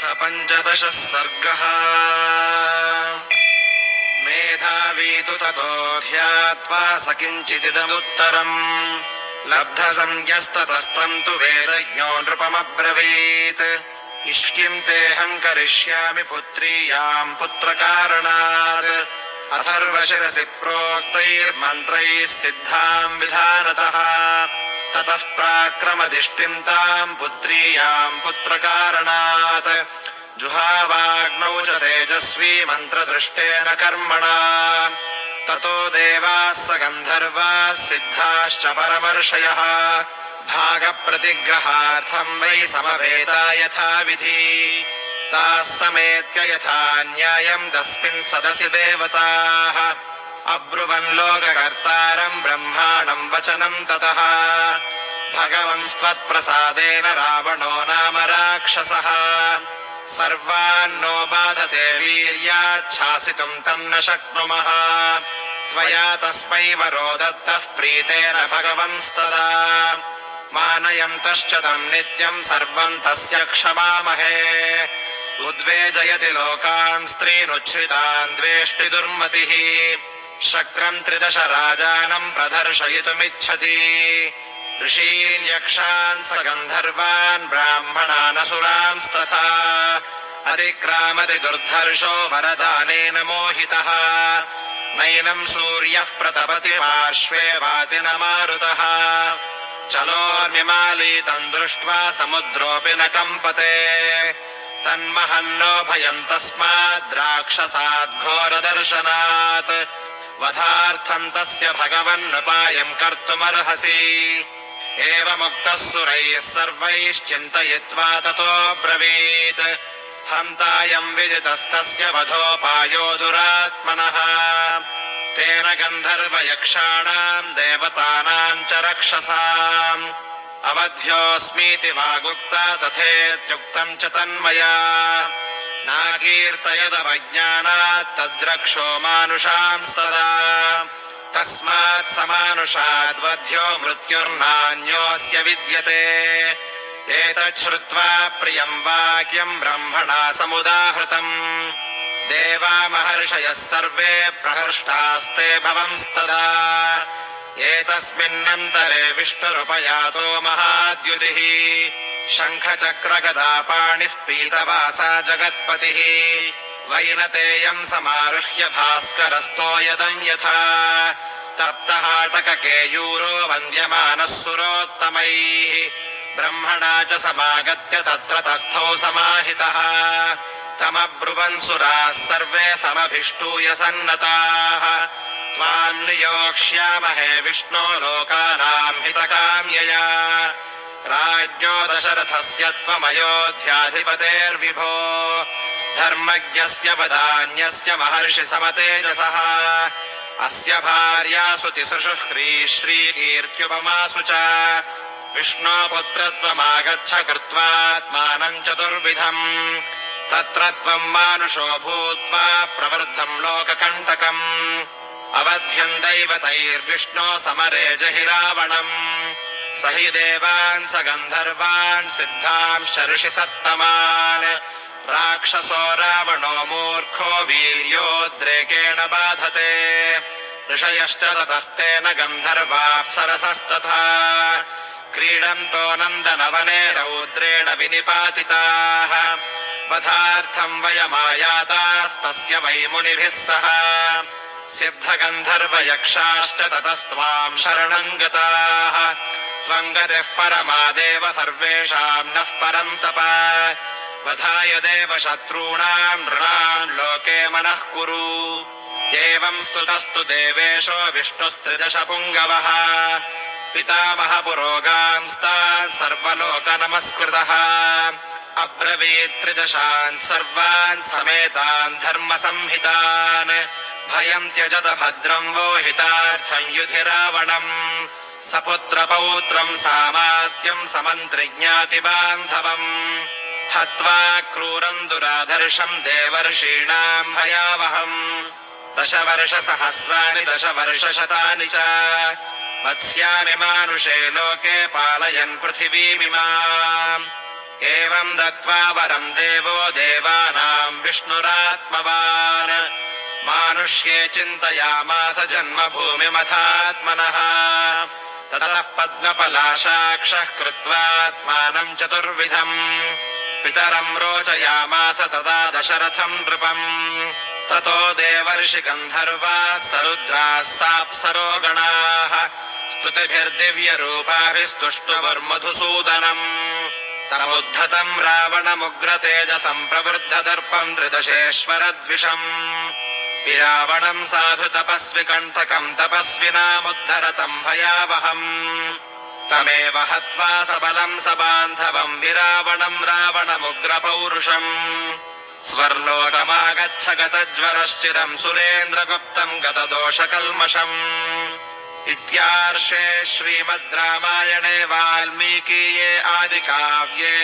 अथ पञ्चदशः सर्गः मेधावी तु ततो ध्यात्वा स किञ्चिदिदमुत्तरम् लब्धसंज्ञस्ततस्तम् तु वेदज्ञो नृपमब्रवीत् इष्टिम् तेऽहम् करिष्यामि पुत्रीयाम् पुत्रकारणात् अथर्वशिरसि प्रोक्तैर्मन्त्रैः सिद्धाम् विधानतः ततः प्राक्रमदिष्टिम् ताम् पुत्रीयाम् पुत्रकारणात् जुहावाग्नौ च तेजस्वी मन्त्रदृष्टेन कर्मणा ततो देवाः स गन्धर्वाः सिद्धाश्च परमर्षयः भागप्रतिग्रहार्थम् वै समवेता यथाविधि ताः समेत्य यथा न्यायम् तस्मिन् सदसि देवताः अब्रुवन् लोककर्तारम् ब्रह्माणम् वचनम् ततः भगवन्स्त्वत्प्रसादेन रावणो नाम राक्षसः सर्वान्नो बाधते वीर्याच्छासितुम् तम् न शक्नुमः त्वया तस्मै वरो दत्तः प्रीतेन भगवंस्तदा मानयन्तश्च तम् नित्यम् सर्वम् तस्य क्षमामहे उद्वेजयति लोकान् स्त्रीनुच्छ्रितान् द्वेष्टि दुर्मतिः शक्रम् त्रिदश राजानम् प्रदर्शयितुमिच्छति ऋषीन् यक्षान् स गन्धर्वान् ब्राह्मणानसुरांस्तथा अतिक्रामति दुर्धर्षो वरदानेन मोहितः नैनम् सूर्यः प्रतपति पार्श्वे वाति न मारुतः चलोर्मिमालीतम् दृष्ट्वा समुद्रोऽपि न कम्पते तन्महन्नो भयम् तस्माद् राक्षसाद्घोरदर्शनात् वधार्थम् तस्य भगवन्नुपायम् कर्तुमर्हसि एवमुक्तः सुरैः सर्वैश्चिन्तयित्वा ततो ब्रवीत् हन्तायम् विदितस्तस्य वधोपायो दुरात्मनः तेन गन्धर्वयक्षाणाम् देवतानाम् च रक्षसाम् अवध्योऽस्मीति वागुक्ता तथेत्युक्तम् च तन्मया नाकीर्तयदवज्ञानात् तद्रक्षो मानुषांस्तदा तस्मात् समानुषाद्वध्यो मृत्युर्नान्योऽस्य विद्यते एतच्छ्रुत्वा प्रियम् वाक्यम् ब्रह्मणा समुदाहृतम् देवा महर्षयः सर्वे प्रहृष्टास्ते भवंस्तदा एतस्मिन्नन्तरे विष्णुरुपयातो महाद्युतिः शङ्खचक्रगदापाणिः पीतवासा जगत्पतिः वैनतेयम् समारुह्य भास्करस्तो यदम् यथा तप्तहाटककेयूरो वन्द्यमानः सुरोत्तमैः ब्रह्मणा च समागत्य तत्र तस्थौ समाहितः तमब्रुवन् सुराः सर्वे समभिष्टूय सन्नताः त्वाम् नियोक्ष्यामहे विष्णो लोकानाम् हितकाम्यया राज्ञो दशरथस्य त्वमयोध्याधिपतेर्विभो धर्मज्ञस्य वदान्यस्य महर्षि समतेजसः अस्य भार्यासु तिसृषुह्री श्रीकीर्त्युपमासु च विष्णो पुत्रत्वमागच्छ कृत्वात्मानम् चतुर्विधम् तत्र त्वम् मानुषो भूत्वा प्रवृद्धम् लोककण्टकम् अवध्यम् दैवतैर्विष्णो समरे जहि रावणम् स हि देवान् स गन्धर्वान् सिद्धांश्च ऋषि सत्तमान्। राक्षसो रावणो मूर्खो वीर्योद्रेकेण बाधते। ऋषयश्च ततस्तेन गन्धर्वाप्सरसस्तथा क्रीडन्तो नन्दनवने रौद्रेण विनिपातिताः। वधार्थम् वयमायातास्तस्य वै मुनिभिः सह। सिद्धगन्धर्वयक्षाश्च ततस्त्वाम् शरणम् गताः त्वम् गतिः परमादेव सर्वेषाम् नः परन्तप। वधाय देव शत्रूणाम् नृणाम् लोके मनः कुरु। एवम् स्तुतस्तु देवेशो विष्णुस्त्रिदश पुङ्गवः पितामह पुरोगांस्तान् सर्वलोकनमस्कृतः। अब्रवीत् त्रिदशान् सर्वान् समेतान् धर्मसंहितान्। भयम् त्यजत भद्रम् वो हितार्थम् सपुत्रपौत्रम् सामात्यम् समन्त्रिज्ञातिबान्धवम् हत्वा क्रूरम् दुराधर्षम् देवर्षीणाम् भयावहम् दशवर्षसहस्राणि दशवर्षशतानि च वत्स्यामि मानुषे लोके पालयन् पृथिवीमिमाम् एव एवं दत्त्वा वरं देवो देवानां विष्णुरात्मवान् मानुष्ये चिन्तयामास जन्मभूमिमथात्मनः ततः पद्मपलाशाक्षः कृत्वात्मानम् चतुर्विधम् पितरम् रोचयामास तदा दशरथम् नृपम् ततो देवर्षि गन्धर्वाः सरुद्राः साप्सरो गणाः स्तुतिभिर्दिव्यरूपाभिस्तुष्टुवर्मधुसूदनम् तमुद्धतम् रावणमुग्रतेजसम् प्रवृद्धदर्पम् त्रिदशेश्वरद्विषम् विरावणम् साधु तपस्वि कण्ठकम् तपस्विनामुद्धरतम् भयावहम् तमेव हत्वा सबलम् सबान्धवम् विरावणम् रावणमुग्रपौरुषम् स्वर्लोकमागच्छ गतज्वरश्चिरम् सुरेन्द्रगुप्तम् गतदोषकल्मषम् इत्यार्षे श्रीमद् रामायणे वाल्मीकीये आदिकाव्ये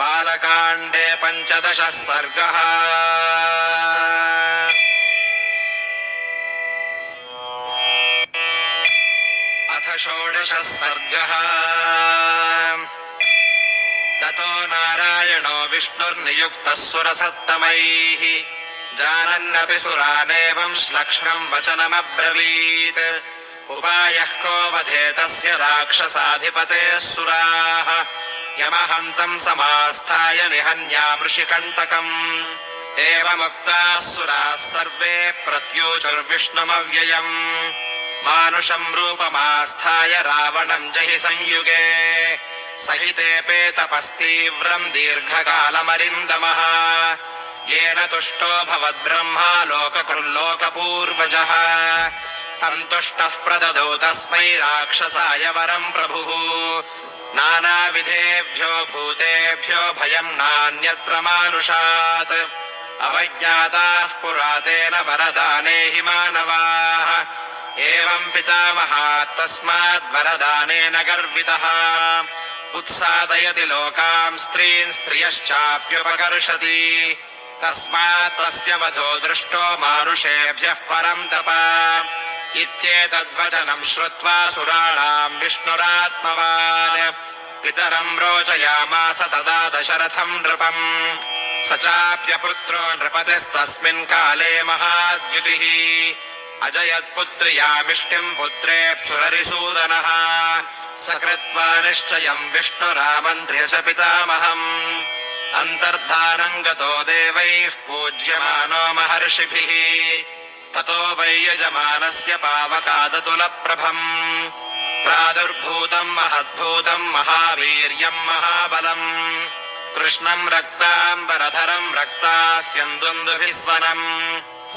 बालकाण्डे पञ्चदशः सर्गः षोडशः सर्गः ततो नारायणो विष्णुर्नियुक्तः सुरसत्तमैः जानन्नपि सुरानेवम् श्लक्ष्णम् वचनमब्रवीत् उपायः को वधे तस्य राक्षसाधिपतेः सुराः यमहन्तम् समास्थाय निहन्यामृषिकण्टकम् एवमुक्ताः सुराः सर्वे प्रत्यूचुर्विष्णुमव्ययम् मानुषम् रूपमास्थाय रावणम् जहि संयुगे। सहितेऽपे तपस्तीव्रम् दीर्घकालमरिन्दमः। येन तुष्टो भवद्ब्रह्मा लोककृल्लोकपूर्वजः। सन्तुष्टः प्रददौ तस्मै राक्षसाय वरम् प्रभुः। नानाविधेभ्यो भूतेभ्यो भयम् नान्यत्र मानुषात्। अवज्ञाताः पुरा तेन वरदाने हि मानवाः एवम् पितामहात् तस्माद् वरदानेन गर्वितः उत्सादयति लोकाम् स्त्रीन् स्त्रियश्चाप्युपकर्षति तस्मात् तस्य वधो दृष्टो मानुषेभ्यः परम् तप इत्येतद्वचनम् श्रुत्वा सुराणाम् विष्णुरात्मवान् पितरम् रोचयामास तदा दशरथम् नृपम् स चाप्यपुत्रो नृपतिस्तस्मिन् काले महाद्युतिः अजयत्पुत्र्यामिष्टिम् पुत्रेऽप्सुररिसूदनः स कृत्वा निश्चयम् विष्णुरामन्त्र्य च पितामहम् अन्तर्धानम् गतो देवैः पूज्यमानो महर्षिभिः ततो वै यजमानस्य पावकादतुलप्रभम् प्रादुर्भूतम् महद्भूतम् महावीर्यम् महाबलम् कृष्णम् रक्ताम्बरधरम् रक्तास्यन्दुन्दुभिः स्वनम्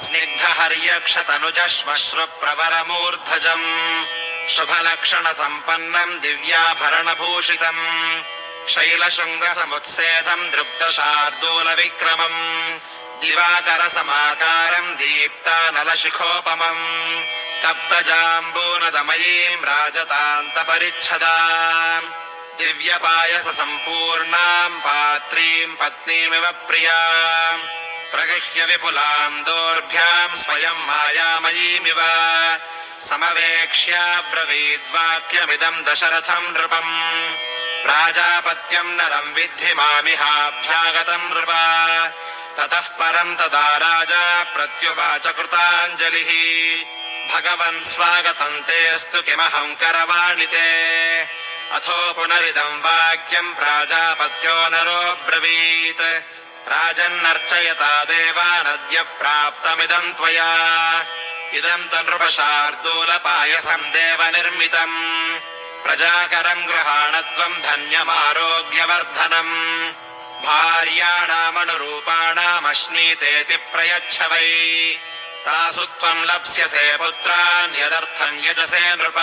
स्निग्धहर्यक्षतनुजश्मश्रुप्रवरमूर्धजम् शुभलक्षणसम्पन्नम् दिव्याभरणभूषितम् शैलशृङ्गसमुत्सेधम् दृप्तशार्दूलविक्रमम् दिवाकरसमाकारम् दीप्तानलशिखोपमम् तप्तजाम्बूनदमयीम् राजतान्तपरिच्छदाम् दिव्यपायससम्पूर्णाम् पात्रीम् पत्नीमिव प्रियाम् प्रगृह्य विपुलाम् दोर्भ्याम् स्वयम् मायामयीमिव समवेक्ष्याब्रवीद्वाक्यमिदम् दशरथम् नृपम् प्राजापत्यम् नरम् विद्धि मामिहाभ्यागतम् नृप ततः परम् तदा राजा प्रत्युवाच कृताञ्जलिः भगवन् स्वागतम् तेऽस्तु किमहम् करवाणि ते अथो पुनरिदम् वाक्यम् प्राजापत्यो नरो ब्रवीत् राजन्नर्चयता देवानद्य प्राप्तमिदम् त्वया इदम् तु नृपशार्दूलपायसम् देवनिर्मितम् प्रजाकरम् गृहाणत्वम् धन्यमारोग्यवर्धनम् भार्याणामनुरूपाणामश्नीतेति प्रयच्छ वै तासु त्वम् लप्स्यसे पुत्रान् यदर्थम् यजसे नृप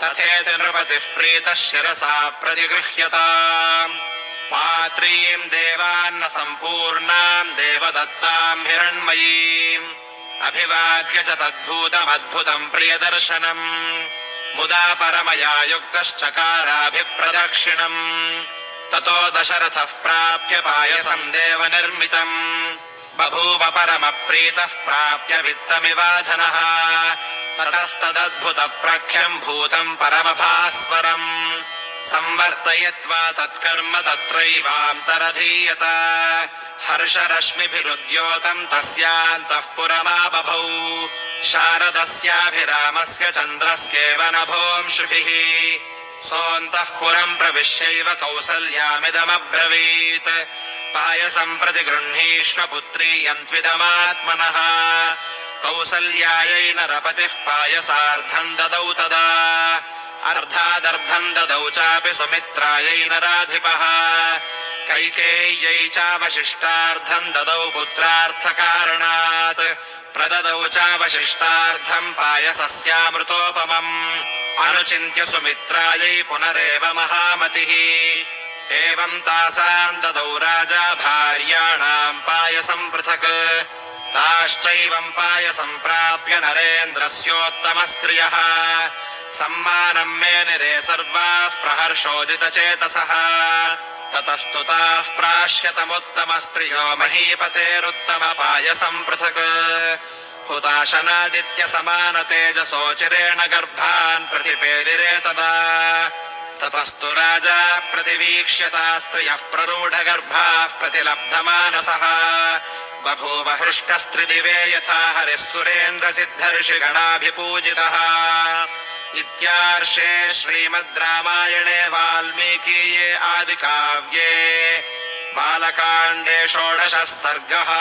तथेति नृपतिः प्रीतः शिरसा प्रतिगृह्यताम् पात्रीम् देवान्न सम्पूर्णाम् देवदत्ताम् हिरण्मयीम् अभिवाद्य च तद्भूतमद्भुतम् प्रियदर्शनम्। मुदा परमया युक्तश्चकाराभिप्रदक्षिणम् ततो दशरथः प्राप्य पायसम् देवनिर्मितम्। बभूव परमप्रीतः प्राप्य वित्तमिवाधनः। ततस्तदद्भुतप्रख्यम् भूतम् परमभास्वरम् संवर्तयित्वा तत्कर्म तत्रैवान्तरधीयत हर्षरश्मिभिरुद्योतम् तस्यान्तः पुरमाबभौ शारदस्याभिरामस्य चन्द्रस्येव नभोंशुभिः सोऽन्तः पुरम् प्रविश्यैव कौसल्यामिदमब्रवीत् पायसम् प्रति गृह्णीष्व पुत्री यन्त्विदमात्मनः कौसल्यायै नरपतिः पायसार्धम् ददौ तदा अर्धादर्धम् ददौ चापि सुमित्रायै नराधिपः कैकेय्यै चावशिष्टार्धम् ददौ पुत्रार्थकारणात् प्रददौ चावशिष्टार्धम् पायसस्यामृतोपमम् अनुचिन्त्य सुमित्रायै पुनरेव महामतिः एवम् तासाम् ददौ राजा भार्याणाम् पायसम् पृथक् ताश्चैवम् पायसम् प्राप्य नरेन्द्रस्योत्तमस्त्रियः सम्मानम् मे निरे सर्वाः प्रहर्षोदितचेतसः ततस्तु ताः प्राश्यतमुत्तमस्त्रियो महीपतेरुत्तमपायसम् पृथक् हुताशनादित्यसमानतेजसोचिरेण गर्भान् प्रतिपेदिरे तदा ततस्तु राजा प्रतिवीक्ष्यता स्त्रियः प्ररूढगर्भाः प्रतिलब्धमानसः बभूव हृष्टस्त्रिदिवे यथा हरिः सुरेन्द्रसिद्धर्षिगणाभिपूजितः इत्यार्षे श्रीमद् रामायणे वाल्मीकीये आदिकाव्ये बालकाण्डे षोडशः सर्गः